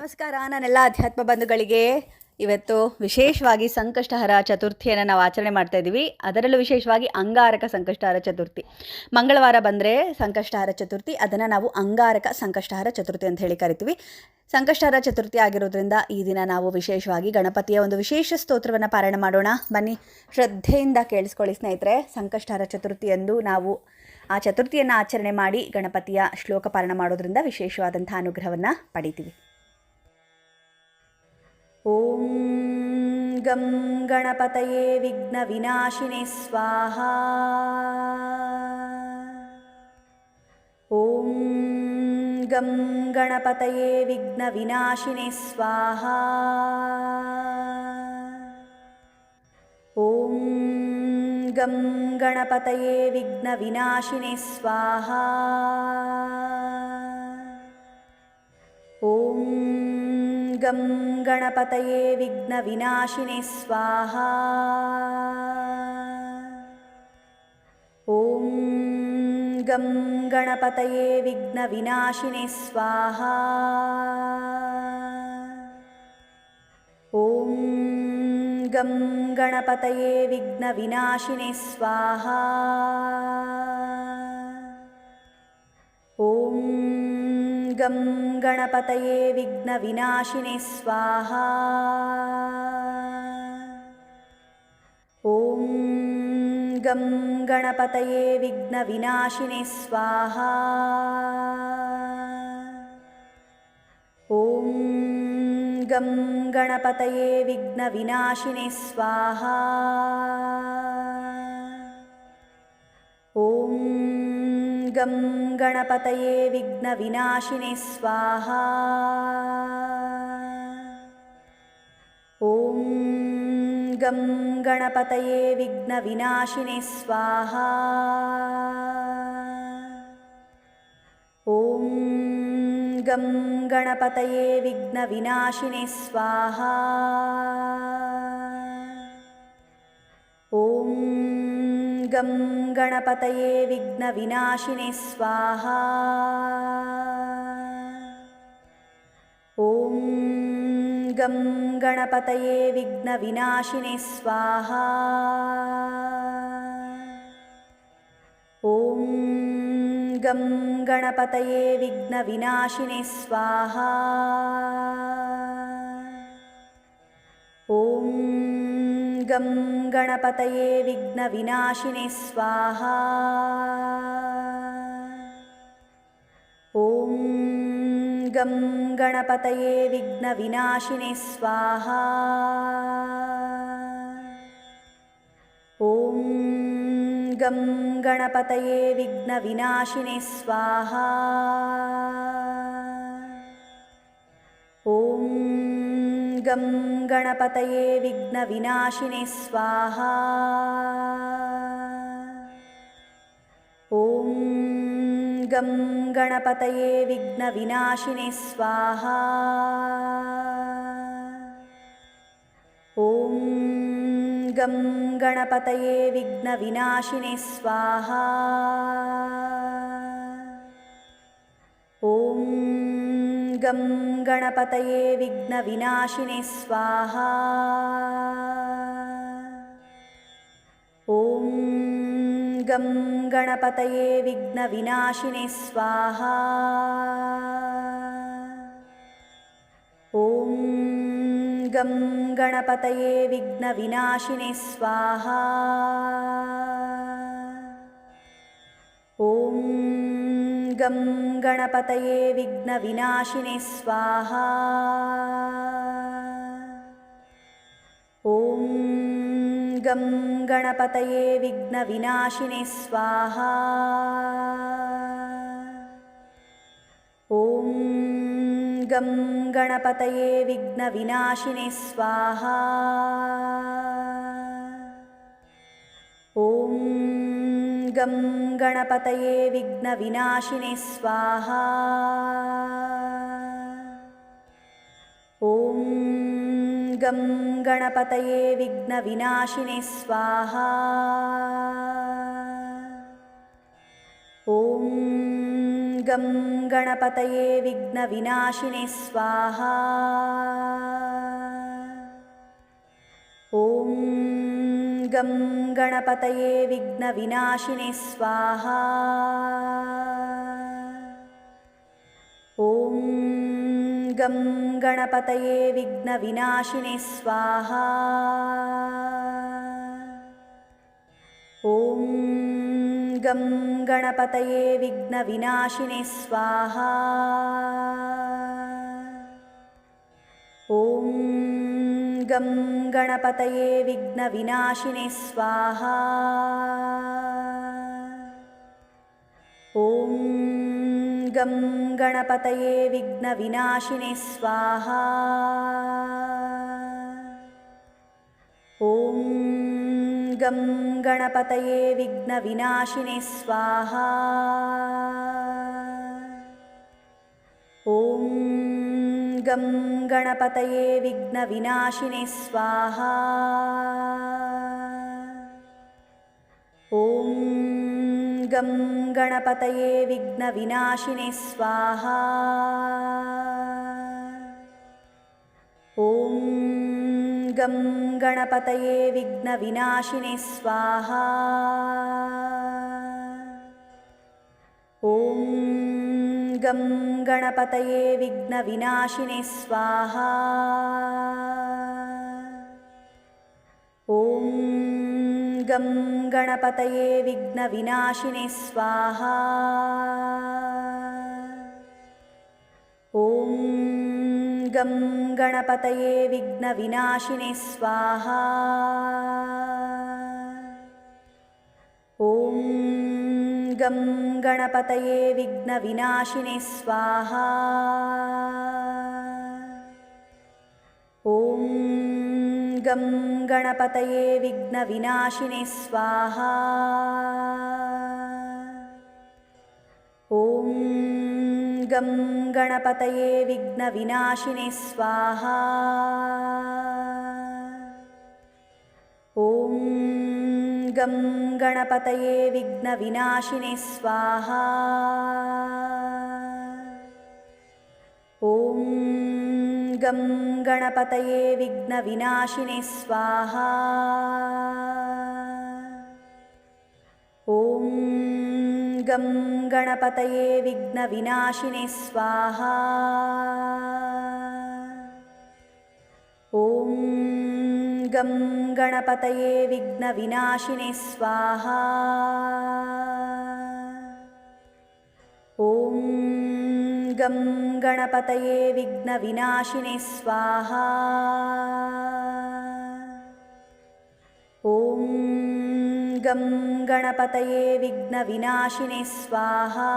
ನಮಸ್ಕಾರ ನಾನೆಲ್ಲ ಅಧ್ಯಾತ್ಮ ಬಂಧುಗಳಿಗೆ. ಇವತ್ತು ವಿಶೇಷವಾಗಿ ಸಂಕಷ್ಟಹರ ಚತುರ್ಥಿಯನ್ನು ನಾವು ಆಚರಣೆ ಮಾಡ್ತಾ ಇದ್ದೀವಿ. ಅದರಲ್ಲೂ ವಿಶೇಷವಾಗಿ ಅಂಗಾರಕ ಸಂಕಷ್ಟಹರ ಚತುರ್ಥಿ. ಮಂಗಳವಾರ ಬಂದರೆ ಸಂಕಷ್ಟಹರ ಚತುರ್ಥಿ, ಅದನ್ನು ನಾವು ಅಂಗಾರಕ ಸಂಕಷ್ಟಹರ ಚತುರ್ಥಿ ಅಂತ ಹೇಳಿ ಕರಿತೀವಿ. ಸಂಕಷ್ಟಹರ ಚತುರ್ಥಿ ಆಗಿರೋದ್ರಿಂದ ಈ ದಿನ ನಾವು ವಿಶೇಷವಾಗಿ ಗಣಪತಿಯ ಒಂದು ವಿಶೇಷ ಸ್ತೋತ್ರವನ್ನು ಪಾರಾಯಣ ಮಾಡೋಣ. ಬನ್ನಿ, ಶ್ರದ್ಧೆಯಿಂದ ಕೇಳಿಸ್ಕೊಳ್ಳಿ ಸ್ನೇಹಿತರೆ. ಸಂಕಷ್ಟಹರ ಚತುರ್ಥಿಯಂದು ನಾವು ಆ ಚತುರ್ಥಿಯನ್ನು ಆಚರಣೆ ಮಾಡಿ ಗಣಪತಿಯ ಶ್ಲೋಕ ಪಾರಾಯಣ ಮಾಡೋದ್ರಿಂದ ವಿಶೇಷವಾದಂಥ ಅನುಗ್ರಹವನ್ನು ಪಡಿತೀವಿ. ॐ गं गणपतये विघ्नविनाशिने स्वाहा। ॐ गं गणपतये विघ्नविनाशिने स्वाहा। ॐ गं गणपतये विघ्नविनाशिने स्वाहा गं गणपतये विघ्नविनाशिने स्वाहा। ॐ गं गणपतये विघ्नविनाशिने स्वाहा। ॐ गं गणपतये विघ्नविनाशिने स्वाहा गं गणपतये विघ्नविनाशिने स्वाहा। ॐ गं गणपतये विघ्नविनाशिने स्वाहा। ॐ गं गणपतये विघ्नविनाशिने स्वाहा। ॐ गं गणपतये विघ्नविनाशिने स्वाहा। ॐ गं गणपतये विघ्नविनाशिने स्वाहा। ॐ गं गणपतये विघ्नविनाशिने स्वाहा गं गणपतये विघ्नविनाशिने स्वाहा ॐ गं गणपतये विघ्नविनाशिने स्वाहा ॐ गं गणपतये विघ्नविनाशिने स्वाहा गं गणपतये विघ्नविनाशिने स्वाहा। ॐ गं गणपतये विघ्नविनाशिने स्वाहा। ॐ गं गणपतये विघ्नविनाशिने स्वाहा गं गणपतये विघ्नविनाशिने स्वाहा। ॐ गं गणपतये विघ्नविनाशिने स्वाहा। ॐ गं गणपतये विघ्नविनाशिने स्वाहा गं गणपतये विघ्नविनाशिने स्वाहा। ॐ गं गणपतये विघ्नविनाशिने स्वाहा। ॐ गं गणपतये विघ्नविनाशिने स्वाहा गं गणपतये विघ्नविनाशिने स्वाहा। ॐ गं गणपतये विघ्नविनाशिने स्वाहा। ॐ गं गणपतये विघ्नविनाशिने स्वाहा गं गणपतये विघ्नविनाशिने स्वाहा। ॐ गं गणपतये विघ्नविनाशिने स्वाहा। ॐ गं गणपतये विघ्नविनाशिने स्वाहा गं गणपतये विघ्नविनाशिने स्वाहा। ॐ गं गणपतये विघ्नविनाशिने स्वाहा। ॐ गं गणपतये विघ्नविनाशिने स्वाहा गं गणपतये विघ्नविनाशिने स्वाहा। ॐ गं गणपतये विघ्नविनाशिने स्वाहा। ॐ गं गणपतये विघ्नविनाशिने स्वाहा। ॐ गं गणपतये विघ्नविनाशिने स्वाहा। ॐ गं गणपतये विघ्नविनाशिने स्वाहा। ॐ गं गणपतये विघ्नविनाशिने स्वाहा। ॐ गं गणपतये विघ्नविनाशिने स्वाहा। ॐ गं गणपतये विघ्नविनाशिने स्वाहा। ॐ गं गणपतये विघ्नविनाशिने स्वाहा गं गणपतये विघ्नविनाशिने स्वाहा। ॐ गं गणपतये विघ्नविनाशिने स्वाहा। ॐ गं गणपतये विघ्नविनाशिने स्वाहा गं गणपतये विघ्नविनाशिने स्वाहा। ॐ गं गणपतये विघ्नविनाशिने स्वाहा। ॐ गं गणपतये विघ्नविनाशिने स्वाहा गं गणपतये विघ्नविनाशिने स्वाहा। ॐ गं गणपतये विघ्नविनाशिने स्वाहा। ॐ गं गणपतये विघ्नविनाशिने स्वाहा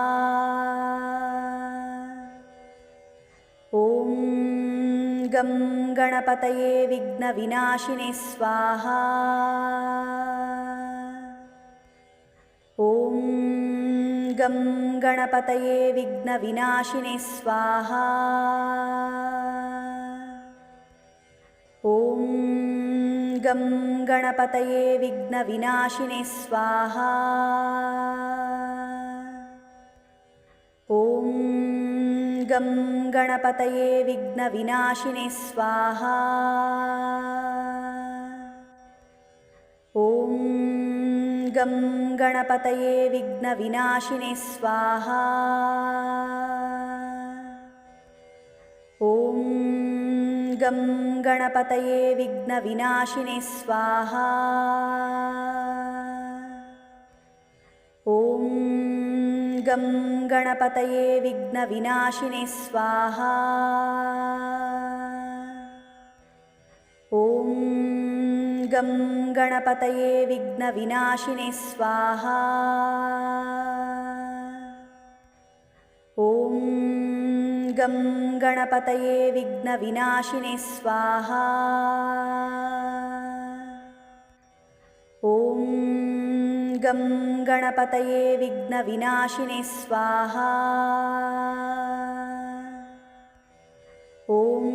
गं गणपतये विघ्नविनाशिने स्वाहा। ॐ गं गणपतये विघ्नविनाशिने स्वाहा। ॐ गं गणपतये विघ्नविनाशिने स्वाहा। ॐ गं गणपतये विघ्नविनाशिने स्वाहा। ॐ गं गणपतये विघ्नविनाशिने स्वाहा। ॐ गं गणपतये विघ्नविनाशिने स्वाहा गं गणपतये विघ्नविनाशिने स्वाहा। ॐ गं गणपतये विघ्नविनाशिने स्वाहा। ॐ गं गणपतये विघ्नविनाशिने स्वाहा गं गणपतये विघ्नविनाशिने स्वाहा। ॐ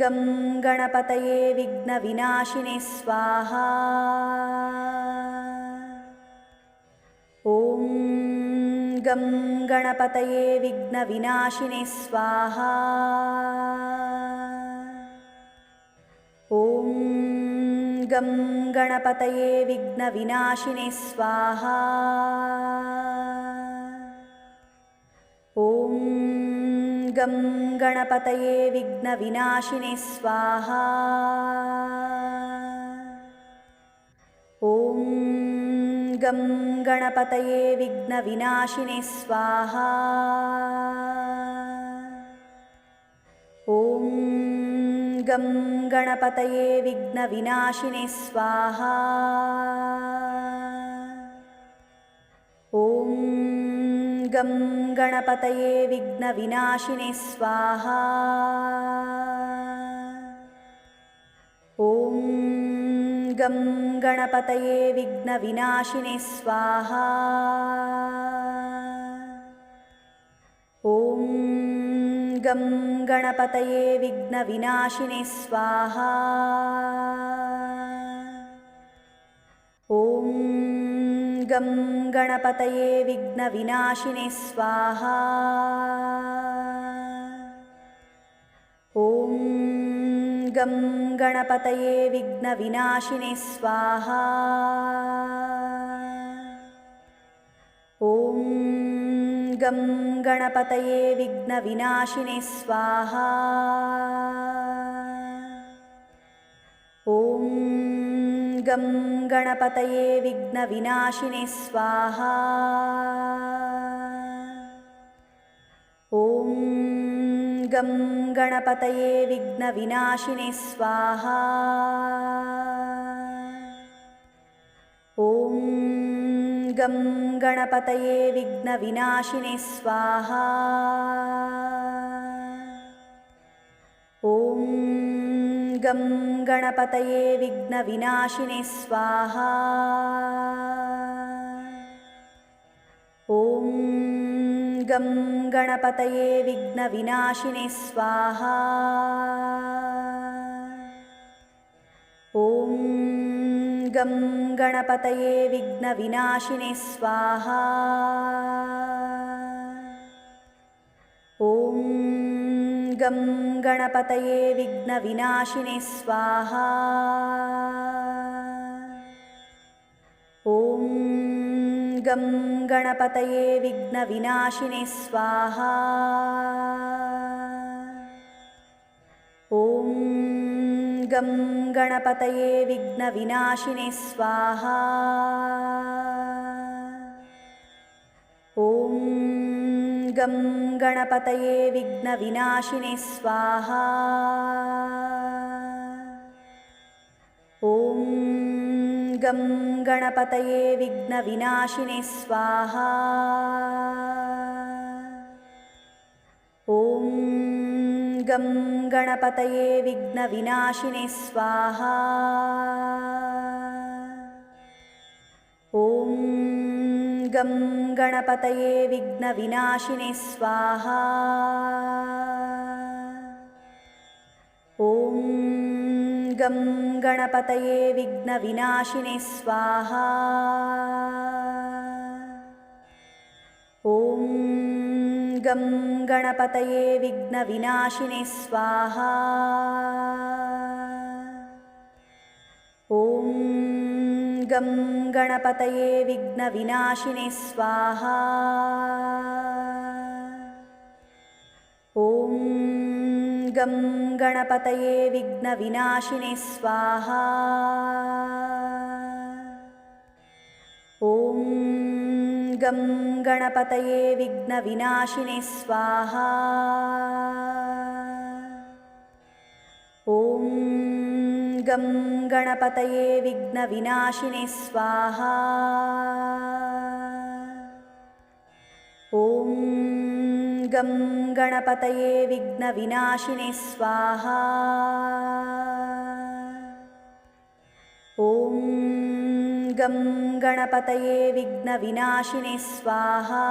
गं गणपतये विघ्नविनाशिने स्वाहा। ॐ गं गणपतये विघ्नविनाशिने स्वाहा। ॐ गं गणपतये विघ्नविनाशिने स्वाहा। ॐ गं गणपतये विघ्नविनाशिने स्वाहा। ॐ गं गणपतये विघ्नविनाशिने स्वाहा। ॐ गं गणपतये विघ्नविनाशिने स्वाहा। ॐ गं गणपतये विघ्नविनाशिने स्वाहा। ॐ गं गणपतये विघ्नविनाशिने स्वाहा गं गणपतये विघ्नविनाशिने स्वाहा। ॐ गं गणपतये विघ्नविनाशिने स्वाहा। ॐ गं गणपतये विघ्नविनाशिने स्वाहा गं गणपतये विघ्नविनाशिने स्वाहा। ॐ गं गणपतये विघ्नविनाशिने स्वाहा। ॐ गं गणपतये विघ्नविनाशिने स्वाहा गं गणपतये विघ्नविनाशिने स्वाहा। ॐ गं गणपतये विघ्नविनाशिने स्वाहा। ॐ गं गणपतये विघ्नविनाशिने स्वाहा। ॐ गं गणपतये विघ्नविनाशिने स्वाहा। ॐ गं गणपतये विघ्नविनाशिने स्वाहा। ॐ गं गणपतये विघ्नविनाशिने स्वाहा गं गणपतये विघ्नविनाशिने स्वाहा। ॐ गं गणपतये विघ्नविनाशिने स्वाहा। ॐ गं गणपतये विघ्नविनाशिने स्वाहा गं गणपतये विघ्नविनाशिने स्वाहा। ॐ गं गणपतये विघ्नविनाशिने स्वाहा। ॐ गं गणपतये विघ्नविनाशिने स्वाहा। ॐ गं गणपतये विघ्नविनाशिने स्वाहा। ॐ गं गणपतये विघ्नविनाशिने स्वाहा। ॐ गं गणपतये विघ्नविनाशिने स्वाहा गं गणपतये विघ्नविनाशिने स्वाहा। ॐ गं गणपतये विघ्नविनाशिने स्वाहा। ॐ गं गणपतये विघ्नविनाशिने स्वाहा। ॐ गं गणपतये विघ्नविनाशिने स्वाहा।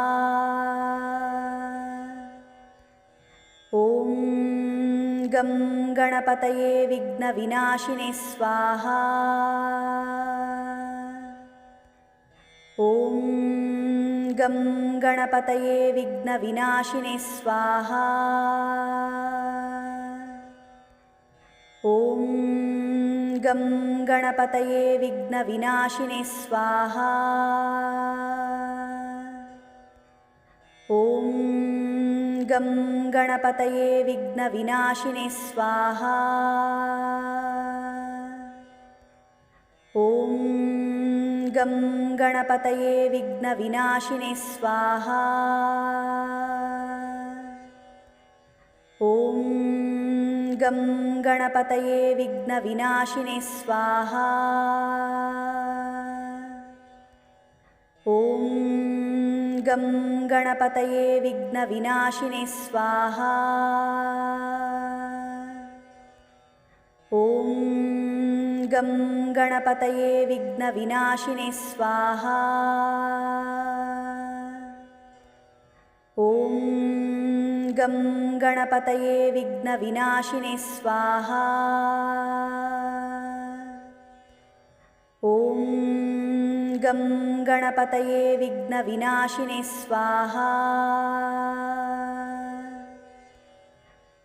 ॐ गं गणपतये विघ्नविनाशिने स्वाहा। ॐ गं गणपतये विघ्नविनाशिने स्वाहा। ॐ गं गणपतये विघ्नविनाशिने स्वाहा। ॐ गं गणपतये विघ्नविनाशिने स्वाहा। ॐ गं गणपतये विघ्नविनाशिने स्वाहा। ॐ गं गणपतये विघ्नविनाशिने स्वाहा। ॐ गं गणपतये विघ्नविनाशिने स्वाहा। ॐ गं गणपतये विघ्नविनाशिने स्वाहा गं गणपतये विघ्नविनाशिने स्वाहा। ॐ गं गणपतये विघ्नविनाशिने स्वाहा।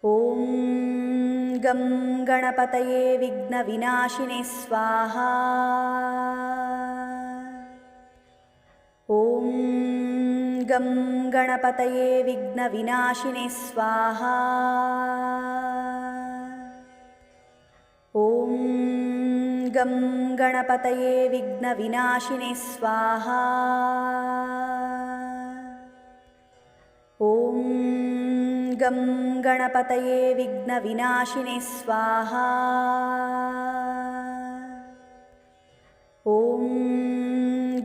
ॐ गं गणपतये विघ्नविनाशिने स्वाहा गं गणपतये विघ्नविनाशिने स्वाहा। ॐ गं गणपतये विघ्नविनाशिने स्वाहा। ॐ गं गणपतये विघ्नविनाशिने स्वाहा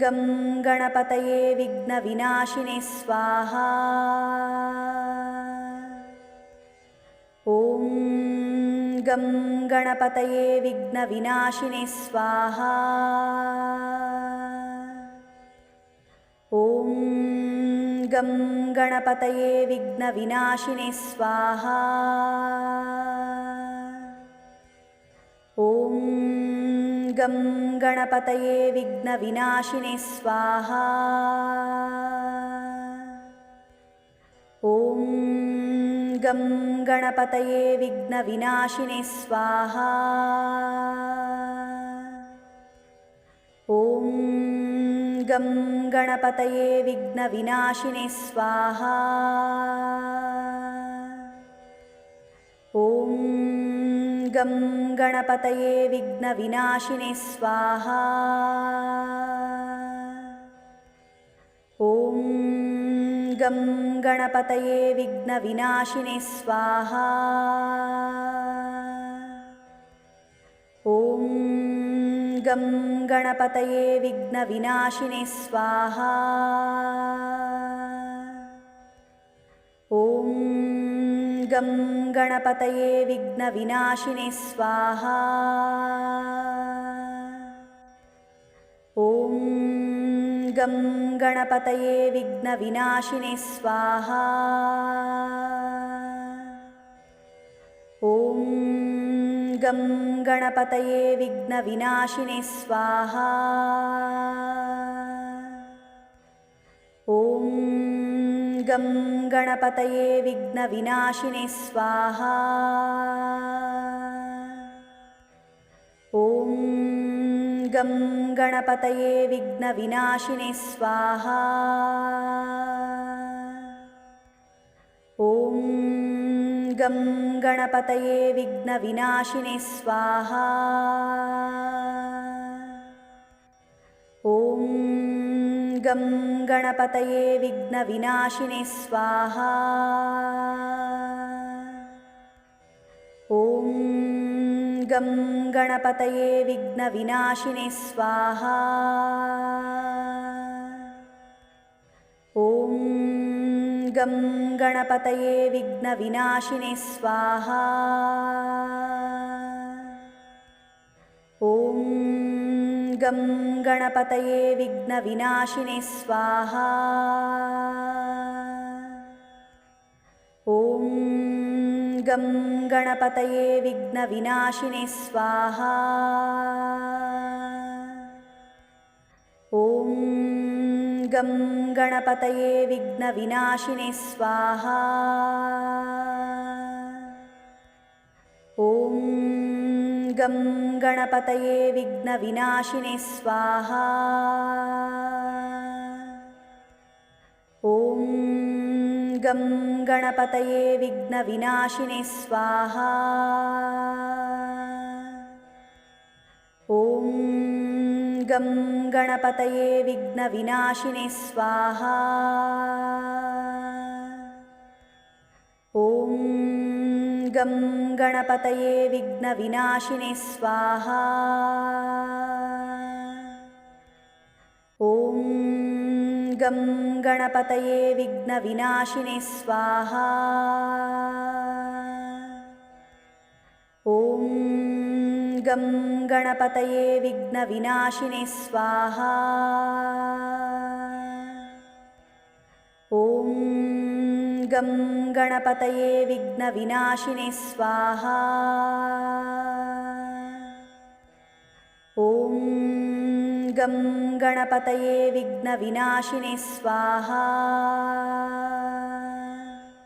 गं गणपतये विघ्नविनाशिने स्वाहा। ॐ गं गणपतये विघ्नविनाशिने स्वाहा। ॐ गं गणपतये विघ्नविनाशिने स्वाहा गं गणपतये विघ्नविनाशिने स्वाहा। ॐ गं गणपतये विघ्नविनाशिने स्वाहा। ॐ गं गणपतये विघ्नविनाशिने स्वाहा गं गणपतये विघ्नविनाशिने स्वाहा। ॐ गं गणपतये विघ्नविनाशिने स्वाहा। ॐ गं गणपतये विघ्नविनाशिने स्वाहा गं गणपतये विघ्नविनाशिने स्वाहा। ॐ गं गणपतये विघ्नविनाशिने स्वाहा। ॐ गं गणपतये विघ्नविनाशिने स्वाहा गं गणपतये विघ्नविनाशिने स्वाहा। ॐ गं गणपतये विघ्नविनाशिने स्वाहा। ॐ गं गणपतये विघ्नविनाशिने स्वाहा। ॐ गं गणपतये विघ्नविनाशिने स्वाहा। ॐ गं गणपतये विघ्नविनाशिने स्वाहा। ॐ गं गणपतये विघ्नविनाशिने स्वाहा गं गणपतये विघ्नविनाशिने स्वाहा। ॐ गं गणपतये विघ्नविनाशिने स्वाहा। ॐ गं गणपतये विघ्नविनाशिने स्वाहा गं गणपतये विघ्नविनाशिने स्वाहा। ॐ गं गणपतये विघ्नविनाशिने स्वाहा। ॐ गं गणपतये विघ्नविनाशिने स्वाहा। ॐ गं गणपतये विघ्नविनाशिने स्वाहा। ॐ गं गणपतये विघ्नविनाशिने स्वाहा। ॐ गं गणपतये विघ्नविनाशिने स्वाहा। ॐ गं गणपतये विघ्नविनाशिने स्वाहा। ॐ गं गणपतये विघ्नविनाशिने स्वाहा